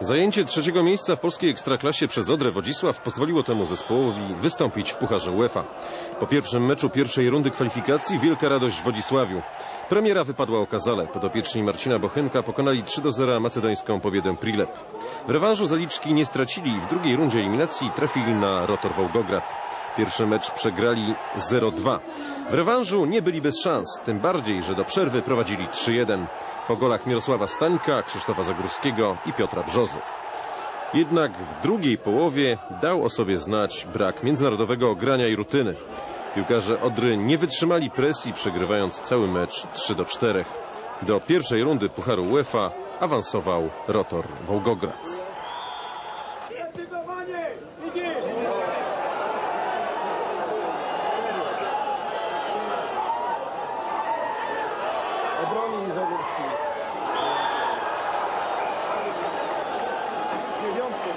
Zajęcie trzeciego miejsca w polskiej ekstraklasie przez Odrę Wodzisław pozwoliło temu zespołowi wystąpić w Pucharze UEFA. Po pierwszym meczu pierwszej rundy kwalifikacji wielka radość w Wodzisławiu. Premiera wypadła okazale. Podopieczni Marcina Bochynka pokonali 3 do 0 macedońską powiedę Prilep. W rewanżu zaliczki nie stracili i w drugiej rundzie eliminacji trafili na Rotor Wołgograd. Pierwszy mecz przegrali 0-2. W rewanżu nie byli bez szans, tym bardziej, że do przerwy prowadzili 3-1. Po golach Mirosława Stańka, Krzysztofa Zagórskiego i Piotra Jednak w drugiej połowie dał o sobie znać brak międzynarodowego grania i rutyny. Piłkarze Odry nie wytrzymali presji, przegrywając cały mecz 3 do 4. Do pierwszej rundy Pucharu UEFA awansował Rotor Wołgograd. Obroni Zagórski. milyon